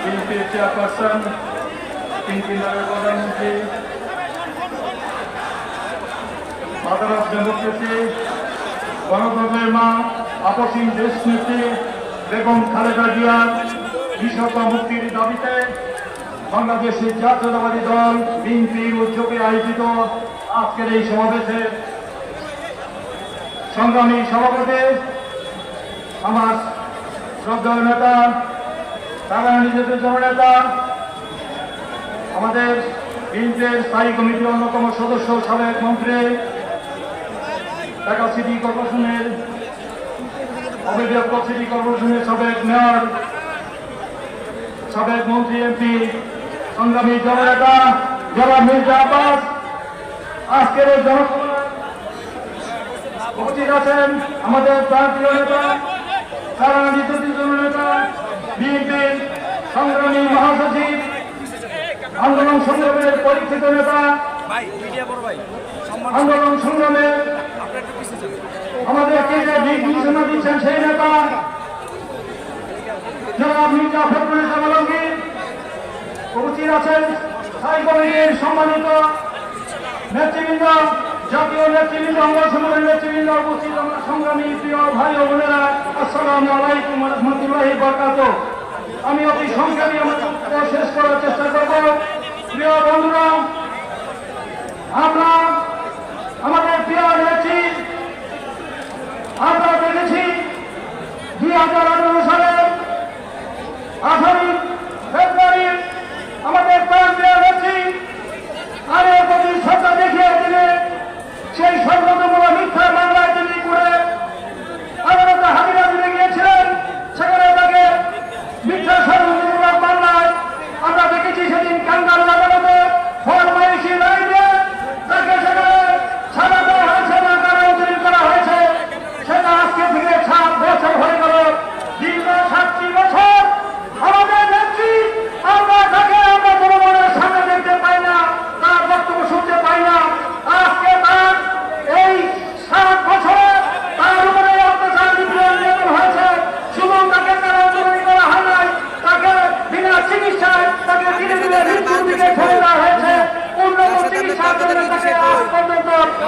বিএনপির চেয়ারপারসন তিনটি নামের প্রধানমন্ত্রী মাদার অফ ডেমোক্রেসি গণতন্ত্রের মা আপসীন দেশনেত্রী বেগম খালেদা জিয়ার বিশ্বতা মুক্তির দাবিতে বাংলাদেশের জাতীয়তাবাদী দল বিএনপির উদ্যোগে আয়োজিত আজকের এই সমাবেশে সংগ্রামী সভাপতি আমার শ্রদ্ধা নেতা, তারা নিজেদের জননেতা, আমাদের বিএনপির স্থায়ী কমিটির অন্যতম সদস্য সাবেক মন্ত্রী, ঢাকা সিটি কর্পোরেশনের অবিভক্ত সিটি কর্পোরেশনের সাবেক মেয়র, সাবেক মন্ত্রী, এমপি, সংগ্রামী জননেতা, জনাব মির্জা আব্বাস, আজকের এই জনসভায় উপস্থিত আছেন আমাদের প্রান্তীয় নেতা সারা নির্যাতিত নেতা বিএনপির সংগ্রামী মহাসচিব আন্দোলন সংগ্রামের পরীক্ষিত নেতা আন্দোলন একটু আমাদেরকে যে দিক নির্দেশনা দিচ্ছেন সেই নেতা জনাব মির্জা ফখরুল ইসলাম আলমগীর উপস্থিত আছেন স্থায়ী কমিটির সম্মানিত নেতৃবৃন্দ জাতীয় নেতৃবৃন্দ, আমরা সময়ের নেতৃবৃন্দ, উপস্থিত আমরা সংগ্রামী প্রিয় ভাই ও বোনেরা, আসসালাম আলাইকুম রহমতুল্লাহি বরকাত আমি অতি সংগ্রামী, আমার শেষ করার চেষ্টা করব। প্রিয় বন্ধুরা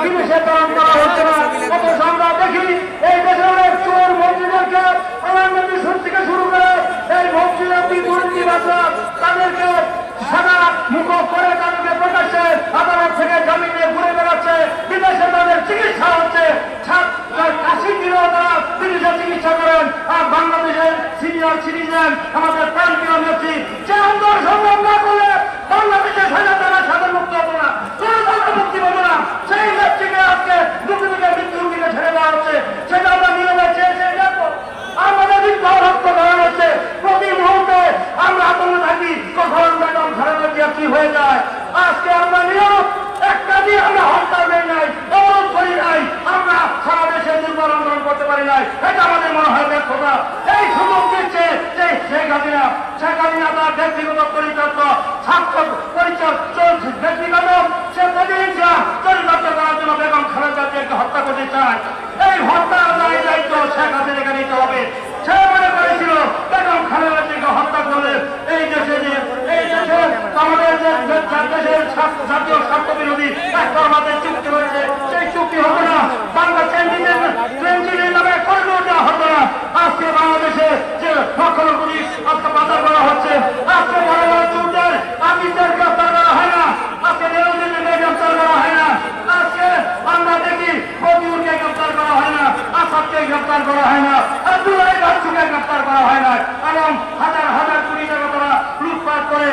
বিদেশে প্রেরণ করা আমরা দেখি, এই দেশের অনেক চোর মন্ত্রীদেরকে প্রধানমন্ত্রী শুরু থেকে শুরু করে এই মন্ত্রী এমপি দুর্নীতিবাজরা, তাদেরকে সাদা মুখ করে তাদেরকে প্রকাশ্যে আদালত থেকে জামিনে ঘুরে বেড়াচ্ছে। বিদেশে চিকিৎসা হচ্ছে। আশি দিনও তারা। বিদেশে চিকিৎসা করেন। আর বাংলাদেশের সিনিয়র সিটিজেন, আমাদের প্রান্তীয় নেত্রী, যে আন্দোলন সংগ্রাম না করলে বাংলাদেশের সাজা তারা সাদা মুক্ত হবে না সেই নেত্রীকে আজকে দুটি দিকে মৃত্যুর দিকে ছেড়ে দেওয়া হচ্ছে সেটা আমরা নিরবে চেয়ে চেয়ে দেখব আমাদের বিদ্যা রক্ত করা হচ্ছে প্রতি মুহূর্তে আমরা আতঙ্কে থাকি কখন ম্যাডাম খারাপ কি হয়ে যায় আজকে আমরা নিরব একটা দিয়ে আমরা হরতাল নেই নাই অবরোধ করি নাই আমরা সারা দেশে দুর্বল আন্দোলন করতে পারি নাই এটা আমাদের মনে হয় ব্যর্থতা এই সুযোগ দিচ্ছে যে শেখ হাসিনা শেখ হাসিনা তার ব্যক্তিগত পরিচর্য ছাত্র পরিচয় চলছে ব্যক্তিগত সে প্রতিনিধি চরিতার্থ করার জন্য বেগম খালেদা জিয়াকে হত্যা করতে চায় এই হত্যার দায় দায়িত্ব শেখ হাসিনাকে নিতে হবে সে মনে করেছিল বেগম খালেদা জিয়াকে হত্যা করলে এই দেশে যে এই দেশে আমাদের দেশের জাতীয় স্বার্থ বিরোধী একটা আমাদের চুক্তি হয়েছে সেই চুক্তি হবে না বাংলা ট্রেনজিনের ট্রেনজিনের নামে করিডোর দেওয়া হবে না আজকে বাংলাদেশে যে লক্ষণগুলি আজকে বাজার করা হচ্ছে আজকে বড় বড় চুরদের আমিদের গ্রেফতার করা হয় না আজকে নিরঞ্জনকে গ্রেফতার করা হয় না আজকে আমরা দেখি মজুরকে গ্রেফতার করা হয় না আসাদকে গ্রেফতার করা হয় না আব্দুল্লাহ গাছুকে গ্রেফতার করা হয় না এবং হাজার হাজার কোটি টাকা তারা লুটপাট করে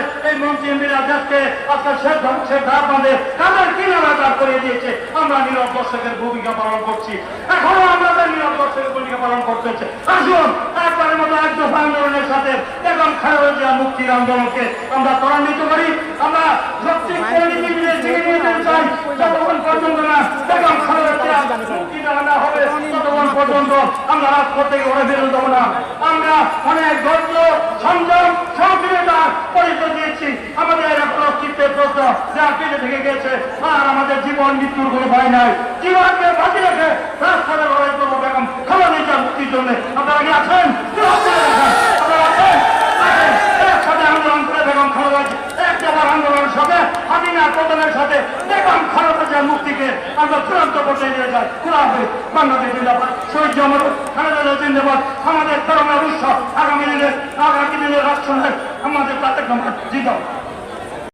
শেখ ধার বাঁধে, তাদের কিনারা দাঁড় করিয়ে দিয়েছে? আমরা নীরব দর্শকের ভূমিকা পালন করছি। এখনও আমাদের নীরব দর্শকের ভূমিকা পালন আসুন মতো আন্দোলনের সাথে খালেদা মুক্তির আন্দোলনকে আমরা ত্বরান্বিত করি। আমরা আমরা থেকে অনেক ধৈর্য, সংযম আমাদের জীবন মৃত্যুর কোনো ভয় নাই। জীবনকে বাঁচিয়ে রেখে রাস্তায় লড়াই করব বেগম, খাবার জন্য। আপনারা কি আছেন? যাই খোলা হবে বাংলাদেশ জিন্দাবাদ। শহীদ জমর খালেদা জিন্দাবাদ আমাদের ধর্মের উৎসব আগামী দিনের আগামী দিনের রাষ্ট্রের আমাদের তাতে জিন্দাবাদ।